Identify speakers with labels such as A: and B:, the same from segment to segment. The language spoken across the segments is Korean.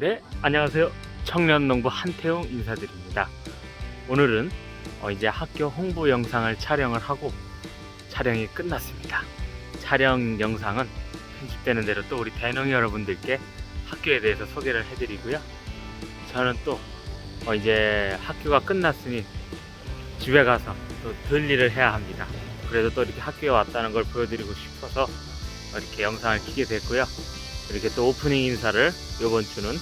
A: 네, 안녕하세요. 청년농부 한태용 인사드립니다. 오늘은 어, 이제 학교 홍보 영상을 촬영을 하고 촬영이 끝났습니다. 촬영 영상은 편집되는 대로 또 우리 대농 여러분들께 학교에 대해서 소개를 해드리고요. 저는 또 어, 이제 학교가 끝났으니 집에 가서 또 들 일을 해야 합니다. 그래도 또 이렇게 학교에 왔다는 걸 보여드리고 싶어서 이렇게 영상을 키게 됐고요. 이렇게 또 오프닝 인사를 이번 주는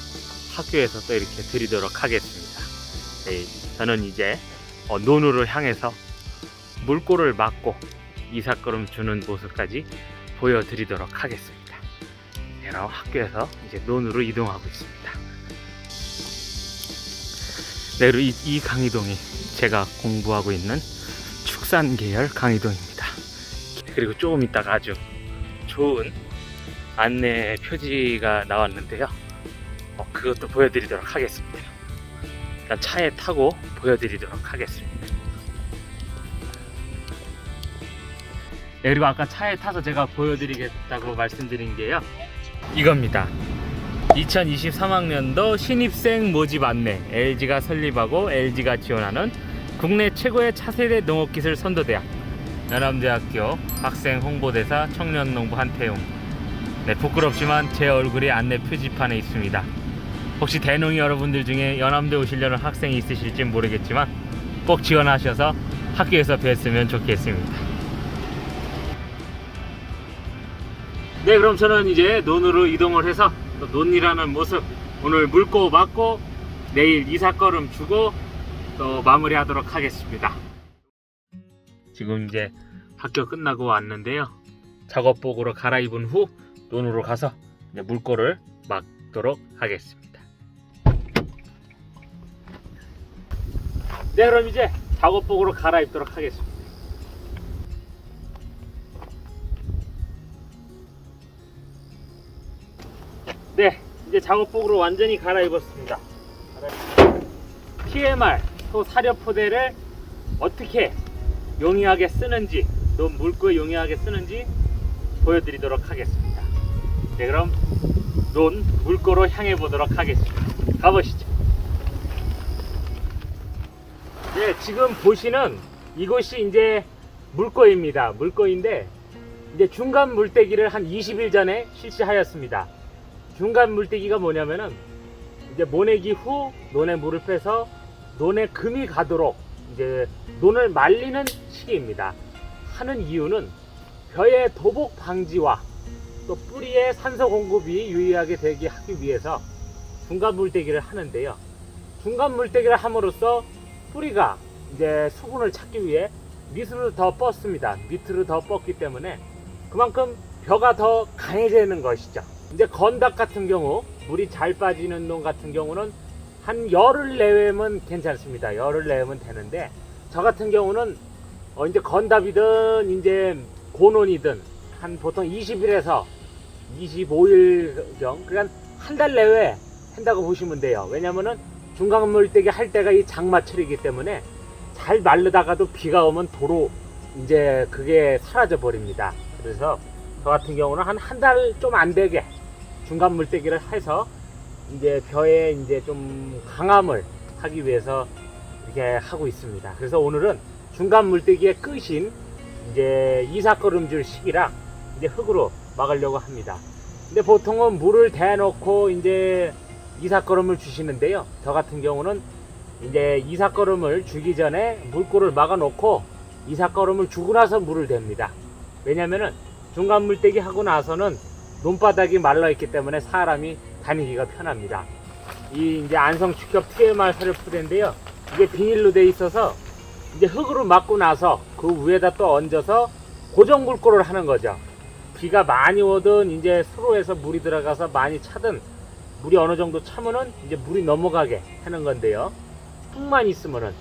A: 학교에서 또 이렇게 드리도록 하겠습니다. 네, 저는 이제 어, 논으로 향해서 물꼬를 맞고 이삭걸음 주는 모습까지 보여드리도록 하겠습니다. 네, 그럼 학교에서 이제 논으로 이동하고 있습니다. 네, 이, 이 강의동이 제가 공부하고 있는 축산 계열 강의동입니다. 그리고 조금 있다가 아주 좋은 안내 표지가 나왔는데요. 어, 그것도 보여드리도록 하겠습니다. 일단 차에 타고 보여드리도록 하겠습니다. 네, 그리고 아까 차에 타서 제가 보여드리겠다고 말씀드린 게요. 이겁니다. 2023학년도 신입생 모집 안내 LG가 설립하고 LG가 지원하는 국내 최고의 차세대 농업기술 선도대학 연암대학교 학생 홍보대사 청년농부 한태용 네, 부끄럽지만 제 얼굴이 안내 표지판에 있습니다. 혹시 대농이 여러분들 중에 연암대 오시려는 학생이 있으실지 모르겠지만 꼭 지원하셔서 학교에서 뵀으면 좋겠습니다. 네, 그럼 저는 이제 논으로 이동을 해서 또 논이라는 모습 오늘 물고 맞고 내일 이삭걸음 주고 또 마무리하도록 하겠습니다. 지금 이제 학교 끝나고 왔는데요. 작업복으로 갈아입은 후 논으로 가서 이제 물꼬를 막도록 하겠습니다. 네, 그럼 이제 작업복으로 갈아입도록 하겠습니다. 네, 이제 작업복으로 완전히 갈아입었습니다. TMR, 소 사료포대를 어떻게 용이하게 쓰는지, 또 물고에 용이하게 쓰는지 보여드리도록 하겠습니다. 네, 그럼 논 물고로 향해 보도록 하겠습니다. 가보시죠. 네, 지금 보시는 이곳이 이제 물고입니다. 물고인데 이제 중간 물떼기를 한 20일 전에 실시하였습니다. 중간 물떼기가 뭐냐면은 이제 모내기 후 논에 물을 빼서 논에 금이 가도록 이제 논을 말리는 시기입니다. 하는 이유는 벼의 도복 방지와 또 뿌리의 산소 공급이 유의하게 되게 하기 위해서 중간 물떼기를 하는데요. 중간 물떼기를 함으로써 뿌리가 이제 수분을 찾기 위해 밑으로 더 뻗습니다. 밑으로 더 뻗기 때문에 그만큼 벼가 더 강해지는 것이죠. 이제 건닭 같은 경우 물이 잘 빠지는 논 같은 경우는 한 열흘 내외면 괜찮습니다. 열흘 내외면 되는데 저 같은 경우는 어 이제 건답이든 이제 고논이든 한 보통 20일에서 25일경 그러니까 한 달 내외 한다고 보시면 돼요. 왜냐면은 중간 물떼기 할 때가 이 장마철이기 때문에 잘 마르다가도 비가 오면 도로 이제 그게 사라져 버립니다. 그래서 저 같은 경우는 한 한 달 좀 안 되게 중간 물떼기를 해서 이제 벼에 이제 좀 강함을 하기 위해서 이렇게 하고 있습니다. 그래서 오늘은 중간 물떼기의 끝인 이제 이삭걸음줄 시기라 이제 흙으로 막으려고 합니다. 근데 보통은 물을 대놓고 이제 이삭걸음을 주시는데요. 저 같은 경우는 이제 이삭걸음을 주기 전에 물꼬를 막아 놓고 이삭걸음을 주고 나서 물을 댑니다. 왜냐면은 중간 물떼기 하고 나서는 논바닥이 말라 있기 때문에 사람이 다니기가 편합니다. 이 이제 안성 축협 TMR 사료 푸대인데요. 이게 비닐로 돼 있어서 이제 흙으로 막고 나서 그 위에다 또 얹어서 고정 물꼬를 하는 거죠. 비가 많이 오든 이제 수로에서 물이 들어가서 많이 차든 물이 어느 정도 차면은 이제 물이 넘어가게 하는 건데요. 흙만 있으면은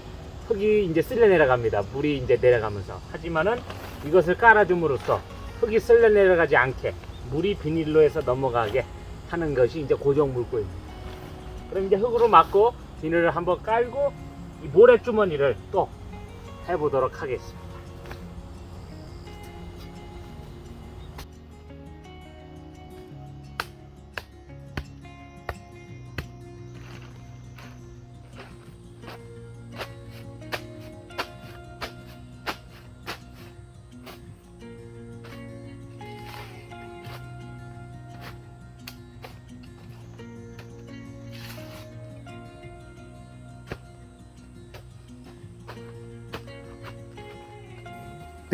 A: 흙이 이제 쓸려 내려갑니다. 물이 이제 내려가면서. 하지만은 이것을 깔아줌으로써 흙이 쓸려 내려가지 않게 물이 비닐로에서 넘어가게 하는 것이 이제 고정 물고입니다. 그럼 이제 흙으로 막고 비닐을 한번 깔고 이 모래 주머니를 또 해보도록 하겠습니다.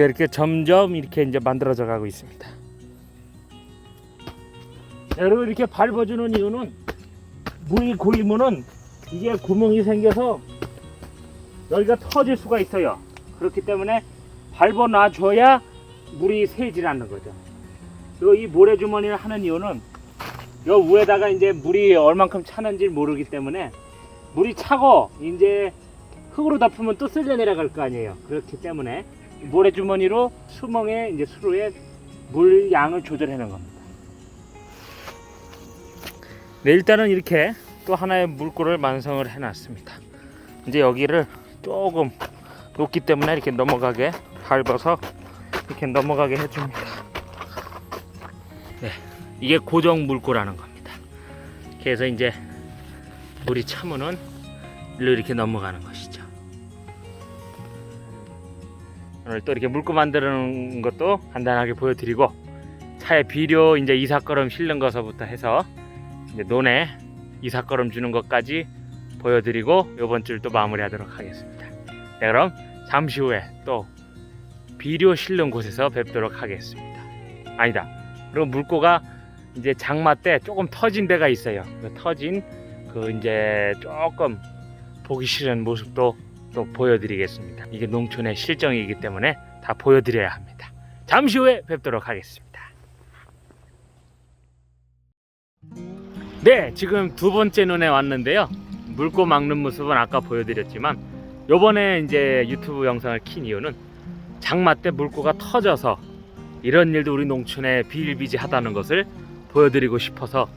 A: 이렇게 점점 이렇게 이제 만들어져 가고 있습니다. 네, 여러분 이렇게 밟아주는 이유는 물이 고이면은 이게 구멍이 생겨서 여기가 터질 수가 있어요. 그렇기 때문에 밟아 놔줘야 물이 새질 않는 거죠. 그리고 이 모래주머니를 하는 이유는 요 위에다가 이제 물이 얼만큼 차는지 모르기 때문에 물이 차고 이제 흙으로 덮으면 또 쓸려 내려갈 거 아니에요. 그렇기 때문에 이 모래주머니로 수멍에 이제 수로에 물 양을 조절하는 겁니다. 네, 일단은 이렇게 또 하나의 물꼬를 완성을 해 놨습니다. 이제 여기를 조금 높기 때문에 이렇게 넘어가게 밟아서 이렇게 넘어가게 해줍니다. 네, 이게 고정 물꼬라는 겁니다. 그래서 이제 물이 차면은 이렇게 넘어가는 것이죠. 오늘 또 이렇게 물고 만드는 것도 간단하게 보여드리고 차에 비료 이제 이삿걸음 실는 것서부터 해서 이제 논에 이삿걸음 주는 것까지 보여드리고 이번 주를 또 마무리하도록 하겠습니다. 네, 그럼 잠시 후에 또 비료 실는 곳에서 뵙도록 하겠습니다. 아니다. 그리고 물고가 이제 장마 때 조금 터진 데가 있어요. 그 터진 그 이제 조금 보기 싫은 모습도 또 보여드리겠습니다. 이게 농촌의 실정이기 때문에 다 보여드려야 합니다. 잠시 후에 뵙도록 하겠습니다. 네, 지금 두 번째 눈에 왔는데요. 물고 막는 모습은 아까 보여드렸지만 요번에 이제 유튜브 영상을 킨 이유는 장마 때 물고가 터져서 이런 일도 우리 농촌에 비일비재하다는 것을 보여드리고 싶어서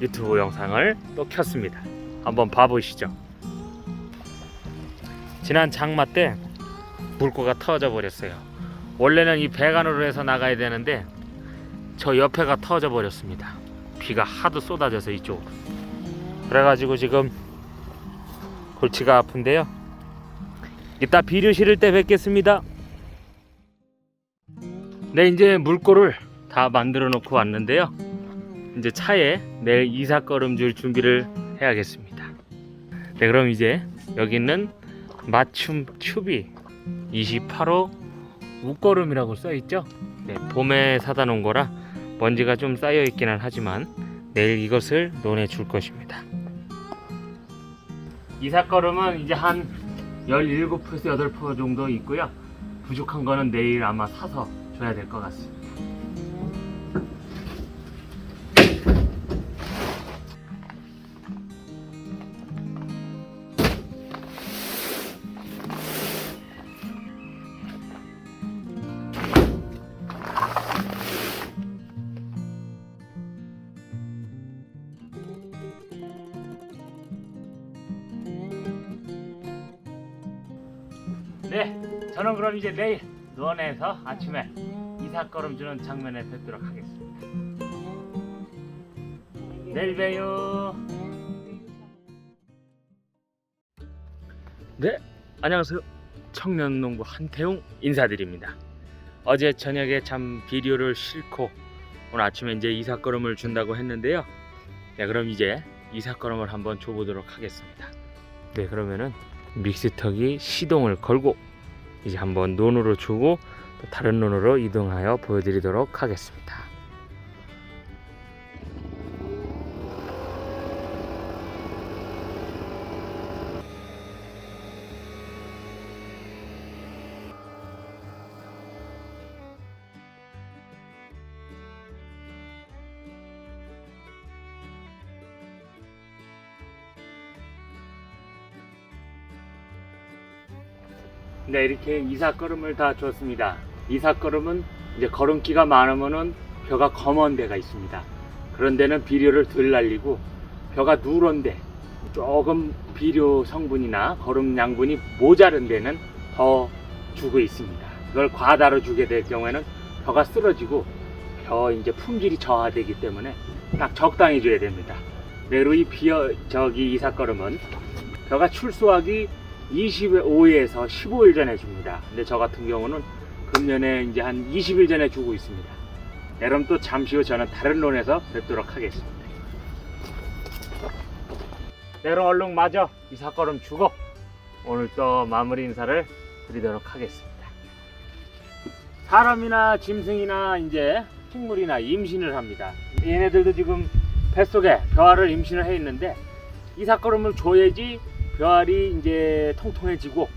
A: 유튜브 영상을 또 켰습니다. 한번 봐보시죠. 지난 장마 때 물고가 터져 버렸어요. 원래는 이 배관으로 해서 나가야 되는데 저 옆에가 터져 버렸습니다. 비가 하도 쏟아져서 이쪽으로. 그래가지고 지금 골치가 아픈데요. 이따 비료 실을 때 뵙겠습니다. 네, 이제 물고를 다 만들어 놓고 왔는데요. 이제 차에 내일 이삿걸음 줄 준비를 해야겠습니다. 네, 그럼 이제 여기는 맞춤 튜비 28호 웃걸음이라고 써 있죠? 네, 봄에 사다 놓은 거라 먼지가 좀 쌓여 있기는 하지만 내일 이것을 논에 줄 것입니다. 이삿걸음은 이제 한 17포에서 8포 정도 있고요. 부족한 거는 내일 아마 사서 줘야 될 것 같습니다. 저는 그럼 이제 내일 논에서 아침에 이삿걸음 주는 장면에 뵙도록 하겠습니다. 내일 봬요. 네, 안녕하세요. 청년농부 한태웅 인사드립니다. 어제 저녁에 참 비료를 싣고 오늘 아침에 이제 이삿걸음을 준다고 했는데요. 네, 그럼 이제 이삿걸음을 한번 줘보도록 하겠습니다. 네, 그러면은 믹스턱이 시동을 걸고 이제 한번 논으로 주고 또 다른 논으로 이동하여 보여드리도록 하겠습니다. 네, 이렇게 이삿걸음을 다 줬습니다. 이삿걸음은 이제 걸음기가 많으면은 벼가 검은 데가 있습니다. 그런 데는 비료를 덜 날리고 벼가 누런데 조금 비료 성분이나 걸음 양분이 모자른 데는 더 주고 있습니다. 그걸 과다로 주게 될 경우에는 벼가 쓰러지고 벼 이제 품질이 저하되기 때문에 딱 적당히 줘야 됩니다. 네, 그리고 이 비어 저기 이삿걸음은 벼가 출소하기 25일에서 15일 전에 줍니다. 근데 저 같은 경우는 금년에 이제 한 20일 전에 주고 있습니다. 네, 그럼 또 잠시 후 저는 다른 논에서 뵙도록 하겠습니다. 네, 그럼 얼른 마저 이삿걸음 주고 오늘 또 마무리 인사를 드리도록 하겠습니다. 사람이나 짐승이나 이제 식물이나 임신을 합니다. 얘네들도 지금 뱃속에 벼알을 임신을 해 있는데 이삭걸음을 줘야지 벼알이 이제 통통해지고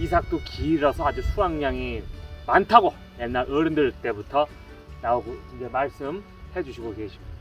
A: 이삭도 길어서 아주 수확량이 많다고 옛날 어른들 때부터 나오고 이제 말씀해 주시고 계십니다.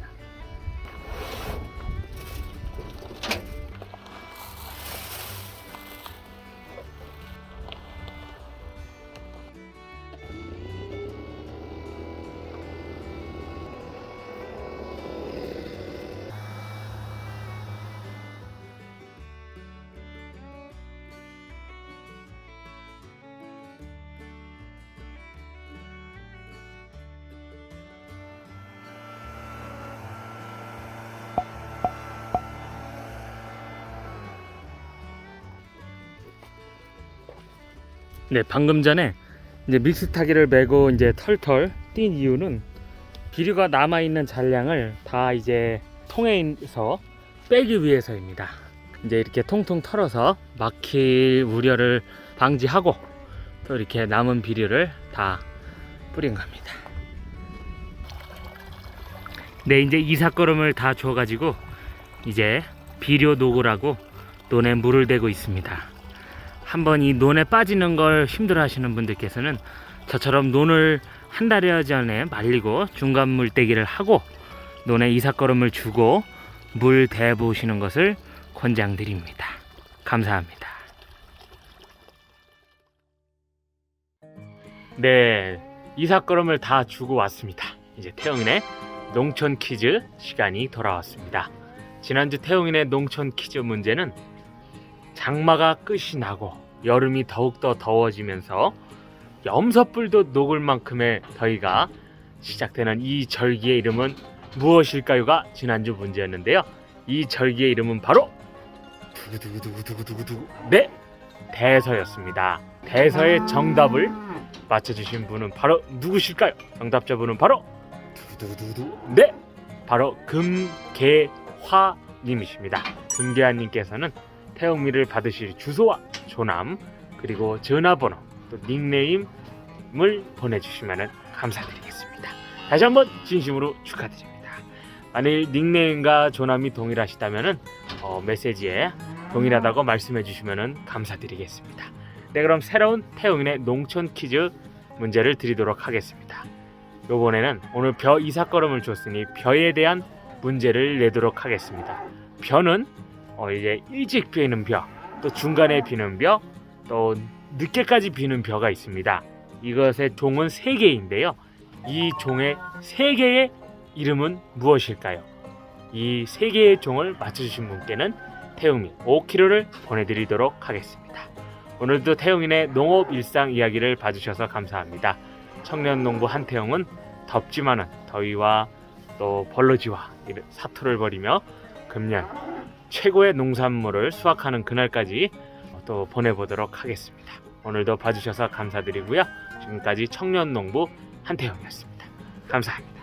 A: 네, 방금 전에 이제 믹스 타기를 메고 이제 털털 뛴 이유는 비료가 남아 있는 잔량을 다 이제 통에서 빼기 위해서입니다. 이제 이렇게 통통 털어서 막힐 우려를 방지하고 또 이렇게 남은 비료를 다 뿌린 겁니다. 네, 이제 이삭거름을 다 줘가지고 이제 비료 녹으라고 논에 물을 대고 있습니다. 한번 이 논에 빠지는 걸 힘들어 하시는 분들께서는 저처럼 논을 한 달여 전에 말리고 중간 물떼기를 하고 논에 이삭거름을 주고 물 대보시는 것을 권장드립니다. 감사합니다. 네, 이삭거름을 다 주고 왔습니다. 이제 태영이네 농촌 퀴즈 시간이 돌아왔습니다. 지난주 태용인의 농촌 퀴즈 문제는 장마가 끝이 나고 여름이 더욱더 더워지면서 염소뿔도 녹을 만큼의 더위가 시작되는 이 절기의 이름은 무엇일까요가 지난주 문제였는데요. 이 절기의 이름은 바로 두구두구두구두구두구 네 대서였습니다. 대서의 정답을 맞춰주신 분은 바로 누구실까요? 정답자분은 바로 두구두구두구 네 바로 금계화님이십니다. 금계화님께서는 태영미를 받으실 주소와 조남 그리고 전화번호 또 닉네임을 보내주시면 감사드리겠습니다. 다시 한번 진심으로 축하드립니다. 만일 닉네임과 조남이 동일하시다면 어, 메시지에 동일하다고 말씀해 주시면 감사드리겠습니다. 네 그럼 새로운 태용인의 농촌 퀴즈 문제를 드리도록 하겠습니다. 요번에는 오늘 벼 이삭걸음을 줬으니 벼에 대한 문제를 내도록 하겠습니다. 벼는 어 이제 일찍 비는 벼, 또 중간에 비는 벼, 또 늦게까지 비는 벼가 있습니다. 이것의 종은 세 개인데요. 이 종의 세 개의 이름은 무엇일까요? 이세 개의 종을 맞춰주신 분께는 태용이 5kg를 보내드리도록 하겠습니다. 오늘도 태용인의 농업 일상 이야기를 봐주셔서 감사합니다. 청년 농부 한태용은 덥지만은 더위와 또 벌러지와 사투를 벌이며 금년 최고의 농산물을 수확하는 그날까지 또 보내보도록 하겠습니다. 오늘도 봐주셔서 감사드리고요. 지금까지 청년 농부 한태영이었습니다. 감사합니다.